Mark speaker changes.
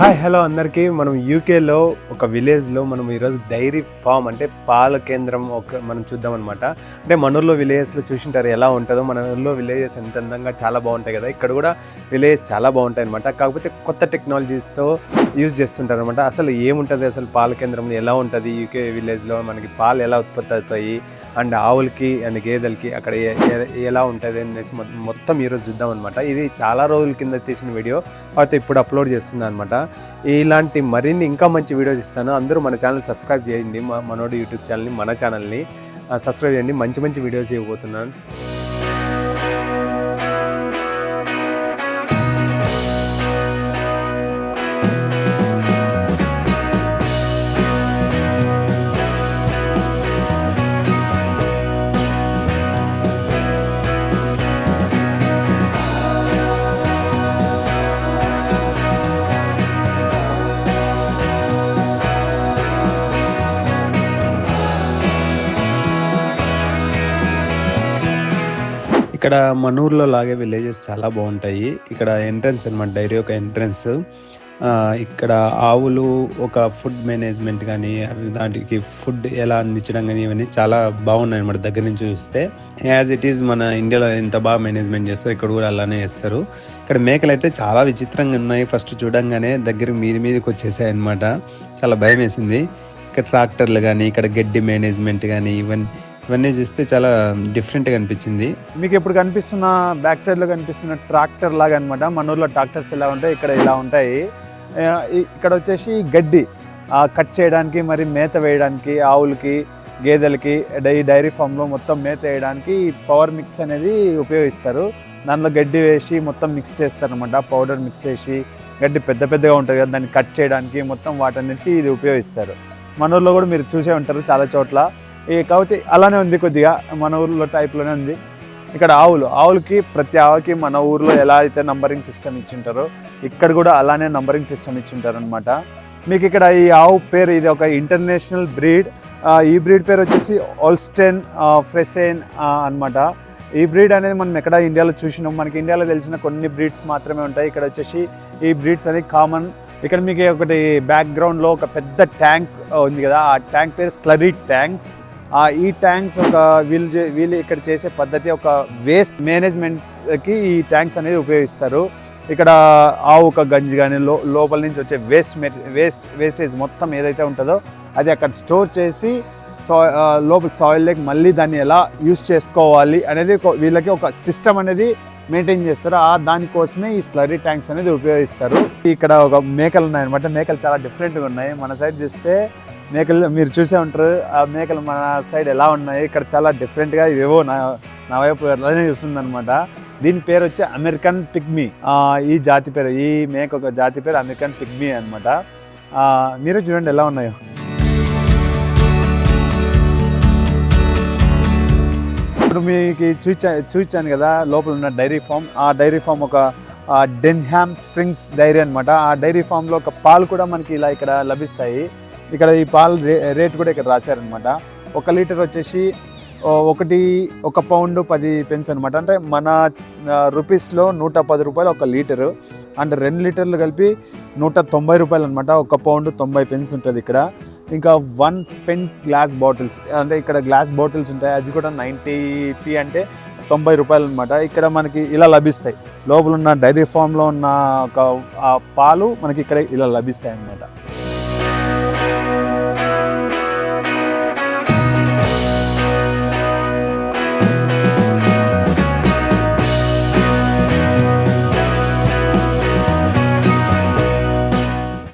Speaker 1: Hi hello అందరికీ. మనం యూకేలో ఒక విలేజ్లో మనం ఈరోజు డైరీ ఫామ్ అంటే పాల కేంద్రం ఒక మనం చూద్దాం అనమాట అంటే మన ఊర్లో విలేజెస్లో చూసింటారు ఎలా ఉంటుందో. మన ఊర్లో విలేజెస్ ఎంత అందంగా చాలా బాగుంటాయి కదా. ఇక్కడ కూడా విలేజెస్ చాలా బాగుంటాయి అనమాట కాకపోతే కొత్త టెక్నాలజీస్తో యూజ్ చేస్తుంటారు అనమాట అసలు ఏముంటుంది అసలు పాల కేంద్రం ఎలా ఉంటుంది? యూకే విలేజ్లో మనకి పాలు ఎలా ఉత్పత్తి అవుతాయి? అండ్ ఆవులకి అండ్ గేదెలకి అక్కడ ఎలా ఉంటుంది అనేసి మొత్తం ఈరోజు చూద్దాం అనమాట ఇది చాలా రోజుల కింద తీసిన వీడియో. అయితే ఇప్పుడు అప్లోడ్ చేస్తున్నాను అనమాట ఇలాంటి మరిన్ని ఇంకా మంచి వీడియోస్ ఇస్తాను. అందరూ మన ఛానల్ సబ్స్క్రైబ్ చేయండి. మా మనోడు యూట్యూబ్ ఛానల్ని మన ఛానల్ని సబ్స్క్రైబ్ చేయండి. మంచి మంచి వీడియోస్ ఇవ్వబోతున్నాను. ఇక్కడ మన ఊర్లో లాగే విలేజెస్ చాలా బాగుంటాయి. ఇక్కడ ఎంట్రన్స్ అనమాట డైరీ ఒక ఎంట్రన్స్. ఇక్కడ ఆవులు ఒక ఫుడ్ మేనేజ్మెంట్ కానీ అవి దానికి ఫుడ్ ఎలా అందించడం కానీ ఇవన్నీ చాలా బాగున్నాయి అనమాట దగ్గర నుంచి చూస్తే. యాజ్ ఇట్ ఈస్ మన ఇండియాలో ఎంత బాగా మేనేజ్మెంట్ చేస్తారు ఇక్కడ కూడా అలానే చేస్తారు. ఇక్కడ మేకలు అయితే చాలా విచిత్రంగా ఉన్నాయి. ఫస్ట్ చూడంగానే దగ్గర మీది మీదకి వచ్చేసాయి అనమాట చాలా భయం వేసింది. ఇక్కడ ట్రాక్టర్లు కానీ ఇక్కడ గడ్డి మేనేజ్మెంట్ కానీ ఇవన్నీ ఇవన్నీ చూస్తే చాలా డిఫరెంట్గా అనిపించింది.
Speaker 2: మీకు ఇప్పుడు కనిపిస్తున్న బ్యాక్ సైడ్లో కనిపిస్తున్న ట్రాక్టర్ లాగా అనమాట మన ఊర్లో ట్రాక్టర్స్ ఎలా ఉంటాయి ఇక్కడ ఇలా ఉంటాయి? ఇక్కడ వచ్చేసి గడ్డి కట్ చేయడానికి మరి మేత వేయడానికి ఆవులకి గేదెలకి డై డైరీ ఫామ్లో మొత్తం మేత వేయడానికి పవర్ మిక్స్ అనేది ఉపయోగిస్తారు. దానిలో గడ్డి వేసి మొత్తం మిక్స్ చేస్తారు అనమాట పౌడర్ మిక్స్ చేసి గడ్డి పెద్ద పెద్దగా ఉంటుంది కదా దాన్ని కట్ చేయడానికి మొత్తం వాటన్నిటికీ ఇది ఉపయోగిస్తారు. మన ఊర్లో కూడా మీరు చూసే ఉంటారు చాలా చోట్ల. ఈ కాబట్టి అలానే ఉంది కొద్దిగా మన ఊర్లో టైప్లోనే ఉంది. ఇక్కడ ఆవులు ఆవులకి ప్రతి ఆవుకి మన ఊర్లో ఎలా అయితే నంబరింగ్ సిస్టమ్ ఇచ్చింటారో ఇక్కడ కూడా అలానే నంబరింగ్ సిస్టమ్ ఇచ్చింటారు అనమాట మీకు ఇక్కడ ఈ ఆవు పేరు ఇది ఒక ఇంటర్నేషనల్ బ్రీడ్ ఈ బ్రీడ్ పేరు వచ్చేసి ఓల్స్టెన్ ఫ్రెసెన్ అనమాట ఈ బ్రీడ్ అనేది మనం ఎక్కడ ఇండియాలో చూసినాం మనకి ఇండియాలో తెలిసిన కొన్ని బ్రీడ్స్ మాత్రమే ఉంటాయి. ఇక్కడ వచ్చేసి ఈ బ్రీడ్స్ అనేది కామన్ ఇక్కడ మీకు ఒకటి బ్యాక్గ్రౌండ్లో ఒక పెద్ద ట్యాంక్ ఉంది కదా ఆ ట్యాంక్ పేరు స్లరీ ట్యాంక్స్ ఆ ఈ ట్యాంక్స్ ఒక వీళ్ళు చే- వీళ్ళు ఇక్కడ చేసే పద్ధతి ఒక వేస్ట్ మేనేజ్మెంట్కి ఈ ట్యాంక్స్ అనేది ఉపయోగిస్తారు. ఇక్కడ ఆవు ఒక గంజి కానీ లో లోపల నుంచి వచ్చే వేస్ట్ వేస్ట్ వేస్టేజ్ మొత్తం ఏదైతే ఉంటుందో అది అక్కడ స్టోర్ చేసి సాయి లోపల సాయిల్లోకి మళ్ళీ దాన్ని ఎలా యూస్ చేసుకోవాలి అనేది ఒక- వీళ్ళకి ఒక సిస్టమ్ అనేది మెయింటైన్ చేస్తారు. ఆ దానికోసమే ఈ స్లరీ ట్యాంక్స్ అనేది ఉపయోగిస్తారు. ఇక్కడ ఒక మేకలు ఉన్నాయన్నమాట. మేకలు చాలా డిఫరెంట్గా ఉన్నాయి. మన సైడ్ చూస్తే మేకలు మీరు చూసే ఉంటారు ఆ మేకలు మన సైడ్ ఎలా ఉన్నాయి ఇక్కడ చాలా డిఫరెంట్గా ఇవేవో నా నా వైపు ఎలానే చూస్తుంది అనమాట దీని పేరు వచ్చి అమెరికన్ పిగ్మీ ఈ జాతి పేరు ఈ మేక ఒక జాతి పేరు అమెరికన్ పిగ్మీ అనమాట మీరు చూడండి ఎలా ఉన్నాయో. ఇప్పుడు మీకు చూచా చూచాను కదా లోపల ఉన్న డైరీ ఫామ్. ఆ డైరీ ఫామ్ ఒక డెన్హామ్ స్ప్రింగ్స్ డైరీ అనమాట ఆ డైరీ ఫామ్లో ఒక పాలు కూడా మనకి ఇలా ఇక్కడ లభిస్తాయి. ఇక్కడ ఈ పాలు రే రేట్ కూడా ఇక్కడ రాశారనమాట. ఒక లీటర్ వచ్చేసి ఒకటి ఒక పౌండ్ పది పెన్స్ అనమాట. అంటే మన రూపీస్లో నూట పది రూపాయలు ఒక లీటరు. అంటే రెండు లీటర్లు కలిపి నూట తొంభై రూపాయలు అనమాట. ఒక పౌండ్ తొంభై పెన్స్ ఉంటుంది ఇక్కడ. ఇంకా వన్ పెన్ గ్లాస్ బాటిల్స్ అంటే ఇక్కడ గ్లాస్ బాటిల్స్ ఉంటాయి. అది కూడా నైంటీ పీ అంటే తొంభై రూపాయలు అనమాట. ఇక్కడ మనకి ఇలా లభిస్తాయి. లోపల ఉన్న డైరీ ఫామ్లో ఉన్న ఒక పాలు మనకి ఇక్కడ ఇలా లభిస్తాయి అన్నమాట